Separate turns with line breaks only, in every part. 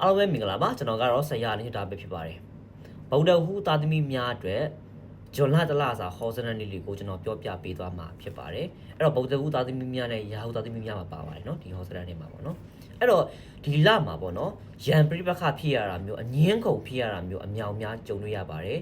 အားလုံးပဲမင်္ဂလာပါကျွန်တော်ကတော့ဆရာလေးဒါပဲဖြစ်ပါတယ်ဗုဒ္ဓဟူသားသမီးများအတွက်ဂျွန်လာတလာစာဟောစနနေလေးကိုကျွန်တော်ပြောပြပေးသွားမှာဖြစ်ပါတယ်အဲ့တော့ဗုဒ္ဓဟူသားသမီးများနဲ့ရာဟုသားသမီးများမှာပါပါတယ်เนาะဒီဟောစနနေမှာပေါ့เนาะအဲ့တော့ဒီလမှာပေါ့เนาะရန်ပြိပခဖြစ်ရတာမျိုးအငင်းခုန်ဖြစ်ရတာမျိုးအမြောင်များကြုံတွေ့ရပါတယ်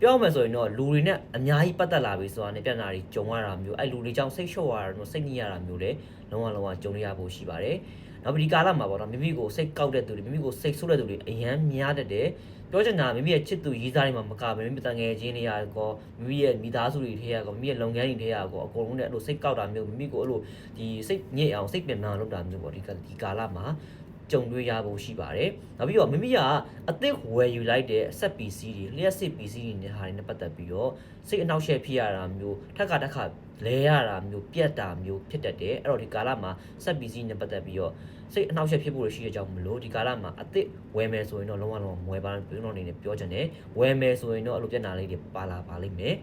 ပြောမယ်ဆိုရင်တော့လူတွေနဲ့အများကြီးပတ်သက်လာပြီဆိုတာနဲ့ပြဿနာတွေကြုံရတာမျိုးအဲ့လူတွေကြောင့်စိတ်လျှော့ရတာမျိုးစိတ်ညစ်ရတာမျိုးလည်းလုံးဝလုံးဝကြုံရဖို့ရှိပါတယ် နောက်ပြီးဒီကာလမှာပေါ့နော်မိမိကိုစိတ်ကောက်တဲ့သူတွေမိမိကိုစိတ်ဆိုးတဲ့သူတွေအရန်များတတ်တယ်ပြောချင်တာမိမိရဲ့ချစ်သူရေးစားတွေမှာမကဘဲမိမိတန်ငယ်ချင်းတွေရာကောမိမိရဲ့မိသားစုတွေထဲရကောမိမိရဲ့လုပ်ငန်းတွေထဲရကောအကုန်လုံးနဲ့အဲ့လိုစိတ်ကောက်တာမျိုးမိမိကိုအဲ့လိုဒီစိတ်ညစ်အောင်စိတ်ပင်ပန်းအောင်လုပ်တာမျိုးပေါ့ဒီကဒီကာလမှာ ကြုံတွေ့ရဖို့ရှိပါတယ်။နောက်ပြီးတော့မိမိကအသစ်ဝယ်ယူလိုက်တဲ့ဆက် PC တွေလျှက်စစ် PC တွေနဲ့ဟာတွေနဲ့ပတ်သက်ပြီးတော့စိတ်အနှောက်အယှက်ဖြစ်ရတာမျိုးထက်ကတက်ခလဲရတာမျိုးပြက်တာမျိုးဖြစ်တတ်တယ်။အဲ့တော့ဒီကာလမှာဆက် PC နဲ့ပတ်သက်ပြီးတော့စိတ်အနှောက်အယှက်ဖြစ်ဖို့ရှိတဲ့အကြောင်းမလို့ဒီကာလမှာအစ်စ်ဝယ်မယ်ဆိုရင်တော့လုံးဝလုံးဝမဝယ်ပါဘူးပြောတော့အနေနဲ့ပြောချင်တယ်ဝယ်မယ်ဆိုရင်တော့အဲ့လိုပြဿနာလေးတွေပါလာပါလိမ့်မယ်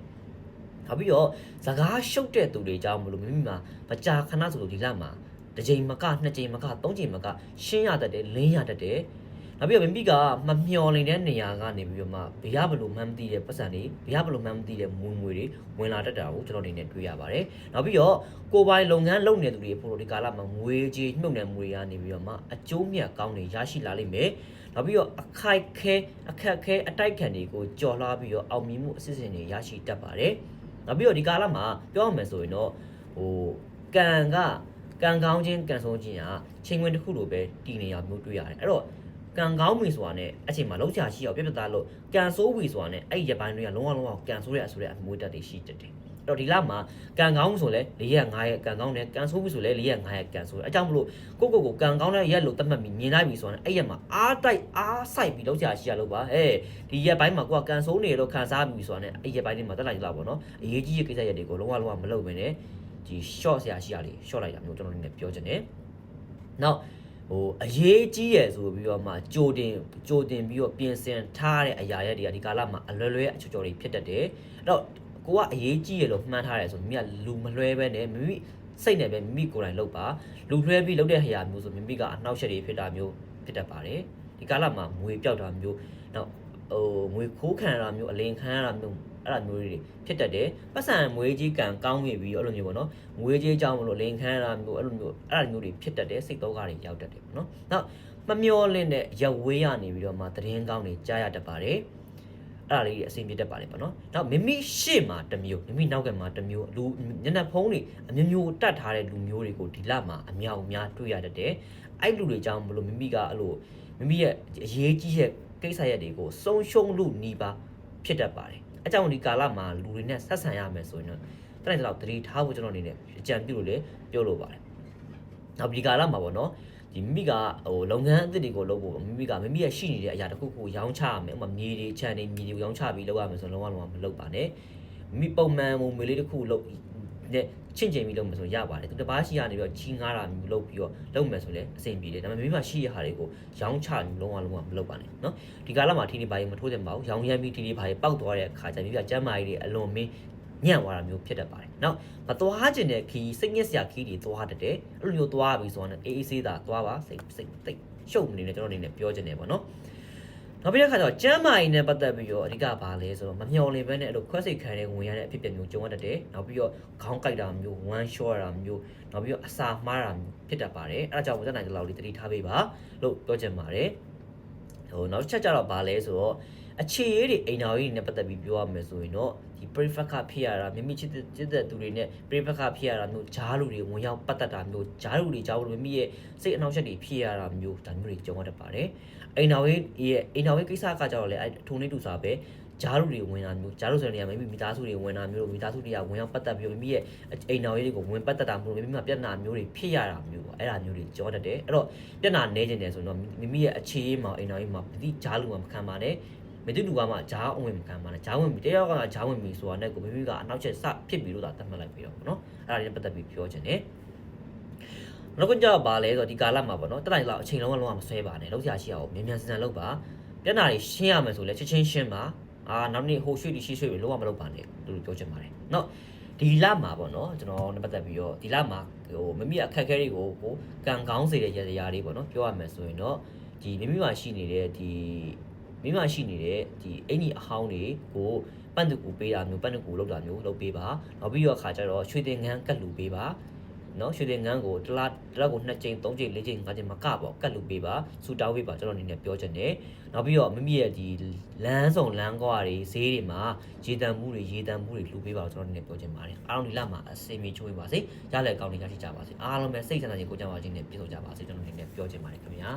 နောက်ပြီးတော့စကားရှုပ်တဲ့သူတွေအကြောင်းမလို့မိမိမှာမကြာခဏဆိုလို့ဒီလမှာ တစ်ချိန်မကနှစ်ချိန်မကသုံးချိန်မကရှင်းရတတ်တယ်လင်းရတတ်တယ်နောက်ပြီးတော့မိမိကမမျော်နေတဲ့နေရာကနေပြီးတော့မှဘေးရဘလို့မှန်းမသိတဲ့ပတ်စံတွေဘေးရဘလို့မှန်းမသိတဲ့မွေငွေတွေဝင်လာတတ်တာကိုကျွန်တော်အနေနဲ့တွေ့ရပါတယ်နောက်ပြီးတော့ကိုယ်ပိုင်လုပ်ငန်းလုပ်နေသူတွေဖို့ဒီကာလမှာငွေကြေးနှုတ်နယ်ငွေရနေပြီးတော့မှအကျိုးမြတ်ကောင်းတွေရရှိလာလိမ့်မယ်နောက်ပြီးတော့အခိုက်ခဲအခက်ခဲအတိုက်ခံတွေကိုကြော်လွှားပြီးတော့အောင်မြင်မှုအစစ်အစင်တွေရရှိတတ်ပါတယ်နောက်ပြီးတော့ဒီကာလမှာပြောရမယ်ဆိုရင်တော့ဟိုကံက ကံကောင်းခြင်းကံဆုံးခြင်းဟာချိန်ဝင်တစ်ခုလိုပဲတည်နေရမျိုးတွေ့ရတယ်အဲ့တော့ကံကောင်းပြီဆိုတာနဲ့အချိန်မှာလောက်ချာရှိအောင်ပြပြသားလို့ကံဆိုးပြီဆိုတာနဲ့အဲ့ဒီရပိုင်းတွေကလုံးဝလုံးဝကံဆိုးတဲ့အဆိုတဲ့အမွေးတက်တွေရှိတတ်တယ်အဲ့တော့ဒီလမှာကံကောင်းဆိုလဲ၄ရက်၅ရက်ကံကောင်းတယ်ကံဆိုးပြီဆိုလဲ၄ရက်၅ရက်ကံဆိုးတယ်အကြောင်းမလို့ကိုကိုကိုကံကောင်းတဲ့ရက်လို့သတ်မှတ်ပြီးမြင်လိုက်ပြီဆိုတာနဲ့အဲ့ရက်မှာအားတိုက်အားဆိုင်ပြီးလောက်ချာရှိရလို့ပါဟဲ့ဒီရက်ပိုင်းမှာကိုကကံဆိုးနေလို့ခံစားပြီဆိုတာနဲ့အဲ့ရက်ပိုင်းတွေမှာတက်လိုက်ကြလားပေါ့နော်အရေးကြီးရဲ့ကိစ္စရက်တွေကိုလုံးဝလုံးဝမလုပ်ဘဲနဲ့ ဒီ short ဆရာရှိရလေး short လိုက်တာမျိုးကျွန်တော်အနေနဲ့ပြောချင်တယ်နောက်ဟိုအရေးကြီးရယ်ဆိုပြီးတော့မှကြိုတင်ကြိုတင်ပြီးတော့ပြင်ဆင်ထားတဲ့အရာရက်တွေကဒီကာလမှာအလွယ်လွယ်အချော်ချော်တွေဖြစ်တတ်တယ်အဲ့တော့ကိုကအရေးကြီးရယ်လို့မှန်းထားတယ်ဆိုမိကလူမလွှဲပဲနဲ့မိမိစိတ်နဲ့ပဲမိမိကိုယ်တိုင်လုပ်ပါလူလွှဲပြီးလုပ်တဲ့ဟာမျိုးဆိုမိမိကအနှောက်အယှက်တွေဖြစ်တာမျိုးဖြစ်တတ်ပါတယ်ဒီကာလမှာငွေပြောက်တာမျိုးနောက် ဟိုငွေခိုးခံရတာမျိုးအလင်ခံရတာမျိုးအဲ့ဒါမျိုးတွေဖြစ်တတ်တယ်ပတ်စံငွေကြီးကံကောင်းပြီပြီးတော့အဲ့လိုမျိုးပေါ့နော်ငွေကြေးကြောင်းမလို့လိန်ခမ်းတာမျိုးအဲ့လိုမျိုးအဲ့ဒါမျိုးတွေဖြစ်တတ်တယ်စိတ်တော့ကားတွေရောက်တတ်တယ်ပေါ့နော်။နောက်မမျောလင့်တဲ့ရက်ဝေးရနေပြီးတော့မှသတင်းကောင်းတွေကြားရတတ်ပါတယ်။အဲ့ဒါလေးတွေအဆင်ပြေတတ်ပါတယ်ပေါ့နော်။နောက်မိမိရှေ့မှာတစ်မျိုးမိမိနောက်ကမှာတစ်မျိုးလူညနေဖုံးတွေအမျိုးမျိုးတတ်ထားတဲ့လူမျိုးတွေကိုဒီလမှာအမြောက်အများတွေ့ရတတ်တယ်။အဲ့လူတွေကြောင့်မလို့မိမိကအဲ့လိုမိမိရဲ့အရေးကြီးတဲ့ ကိစ္စရက်တွေကိုစုံရှုံလို့หนีပါဖြစ်တတ်ပါတယ်။အကြောင်းဒီကာလမှာလူတွေနဲ့ဆက်ဆံရမယ်ဆိုရင်တော့တနေ့တော့တတိထားဖို့ကျွန်တော်အနေနဲ့အကြံပြုလို့လေပြောလို့ပါတယ်။နောက်ဒီကာလမှာပေါ့နော်ဒီမိမိကဟိုလုပ်ငန်းအသစ်တွေကိုလုပ်ဖို့မိမိကမိမိရဲ့ရှိနေတဲ့အရာတစ်ခုခုရောင်းချရမယ်ဥပမာမြေတွေခြံတွေမြေတွေကိုရောင်းချပြီးလုပ်ရမယ်ဆိုတော့လုံးဝလုံးဝမလုပ်ပါနဲ့။မိပုံမှန်ဝင်ငွေလေးတစ်ခုလုပ် နဲ့ချင့်ချိန်ပြီးလုပ်မယ်ဆိုရပါတယ်။သူတစ်ပါးရှိရနေပြီးတော့ကြီးငားတာမျိုးလုပ်ပြီးတော့လုပ်မယ်ဆိုလည်းအဆင်ပြေတယ်။ဒါပေမဲ့မိမိရှိရဟာတွေကိုရောင်းချပြီးလုံးဝလုံးဝမလုပ်ပါနဲ့နော်။ဒီကာလမှာထီနေပါရင်မထိုးတင်ပါဘူး။ရောင်းရမ်းပြီးထီနေပါရင်ပောက်သွားတဲ့အခါကျမိမိကကျမ်းမာရေးတွေအလွန်မင်းညံ့သွားတာမျိုးဖြစ်တတ်ပါတယ်။နောက်မသွားခြင်းတဲ့ခီးစိတ်ညစ်စရာခီးတွေသွားတတ်တယ်။အဲ့လိုမျိုးသွားပြီဆိုတော့အေးအေးဆေးသာသွားပါစိတ်စိတ်သိရှုပ်မနေနဲ့ကျွန်တော်အနေနဲ့ပြောချင်တယ်ပေါ့နော်။ နောက်ပြီးတဲ့ခါကျတော့ကျမ်းမာရေးနဲ့ပတ်သက်ပြီးတော့အဓိကဘာလဲဆိုတော့မမျော်လင့်ဘဲနဲ့အဲ့လိုခွဲစိတ်ခံတဲ့ဝင်ရတဲ့အဖြစ်အပျက်မျိုးကြုံရတတ်တယ်။နောက်ပြီးတော့ခေါင်းကိုက်တာမျိုးဝမ်းလျှော့ရတာမျိုးနောက်ပြီးတော့အစာမှားတာမျိုးဖြစ်တတ်ပါတယ်။အဲ့ဒါကြောင့်ဝန်ထမ်းနိုင်တဲ့လောက်လေးတတိထားပေးပါလို့ပြောချင်ပါတယ်။ဟိုနောက်တစ်ချက်ကျတော့ဘာလဲဆိုတော့ အခြေရေးတွေအိမ်တော်ရေးတွေနဲ့ပတ်သက်ပြီးပြောရမယ်ဆိုရင်တော့ဒီ prefect ဖြစ်ရတာမိမိချစ်တဲ့ချစ်တဲ့သူတွေနဲ့ prefect ဖြစ်ရတာမျိုးဂျားလူတွေဝင်ရောက်ပတ်သက်တာမျိုးဂျားလူတွေကြောင့်မိမိရဲ့စိတ်အနှောက်အယှက်တွေဖြစ်ရတာမျိုးဒါမျိုးတွေကြုံရတတ်ပါတယ်အိမ်တော်ရေးရဲ့အိမ်တော်ရေးကိစ္စကကြတော့လေအဲထုံနေတူစားပဲဂျားလူတွေဝင်တာမျိုးဂျားလူဆိုတဲ့နေရာမှာမိမိမိသားစုတွေဝင်တာမျိုးမိသားစုတွေကဝင်ရောက်ပတ်သက်ပြီးမိမိရဲ့အိမ်တော်ရေးတွေကိုဝင်ပတ်သက်တာမျိုးမိမိမှာပြဿနာမျိုးတွေဖြစ်ရတာမျိုးပေါ့အဲ့ဒါမျိုးတွေကြောတတ်တယ်အဲ့တော့ပြဿနာနေကျင်တယ်ဆိုတော့မိမိရဲ့အခြေရေးမှာအိမ်တော်ရေးမှာဒီဂျားလူမှာမခံပါနဲ့ မတူလူကမှဂျားအဝင်မခံပါနဲ့ဂျားဝင်ပြီတယောက်ကဂျားဝင်ပြီဆိုတာနဲ့ကိုမိမိကအနောက်ချက်စဖြစ်ပြီလို့သာသတ်မှတ်လိုက်ပြီးတော့ပေါ့နော်အဲ့ဒါလေးနဲ့ပတ်သက်ပြီးပြောချင်တယ်နောက်ကကြတော့ဗာလဲဆိုတော့ဒီကာလမှာပေါ့နော်တက်တိုင်းလောက်အချိန်လုံးကလုံးဝမဆွဲပါနဲ့လောက်ရရှိအောင်မြန်မြန်ဆန်ဆန်လုပ်ပါပြဿနာတွေရှင်းရမယ်ဆိုလဲချက်ချင်းရှင်းပါအာနောက်နေ့ဟိုရွှေ့ဒီရှိရွှေ့ပြီးလုံးဝမလုပ်ပါနဲ့လို့ပြောချင်ပါတယ်နော်ဒီလမှာပေါ့နော်ကျွန်တော်နဲ့ပတ်သက်ပြီးတော့ဒီလမှာဟိုမမိအခက်အခဲတွေကိုကိုကံကောင်းစေတဲ့ရရာတွေပေါ့နော်ပြောရမယ်ဆိုရင်တော့ဒီမိမိမှာရှိနေတဲ့ဒီ မိမိမှာရှိနေတဲ့ဒီအင်ကြီးအဟောင်းတွေကိုပန့်တကူပေးတာမျိုးပန့်တကူလောက်တာမျိုးလုပ်ပေးပါနောက်ပြီးတော့အခါကျတော့ရွှေတင်ငန်းကတ်လူပေးပါနော်ရွှေတင်ငန်းကိုတစ်လားတစ်လားကို2ကြိမ်3ကြိမ်4ကြိမ်5ကြိမ်မကပေါ့ကတ်လူပေးပါစူတောင်းပေးပါကျွန်တော်အနေနဲ့ပြောချင်တယ်နောက်ပြီးတော့မိမိရဲ့ဒီလမ်းဆောင်လမ်းကွာတွေဈေးတွေမှာရေတံမှုတွေရေတံမှုတွေလူပေးပါကျွန်တော်အနေနဲ့ပြောချင်ပါတယ်အားလုံးဒီလမှာအစင်မြေချိုးပါစေရလက်ကောင်းတွေရရှိကြပါစေအားလုံးပဲစိတ်ချမ်းသာခြင်းကိုယ်ကြပါခြင်းနဲ့ပြည့်စုံကြပါစေကျွန်တော်အနေနဲ့ပြောချင်ပါတယ်ခင်ဗျာ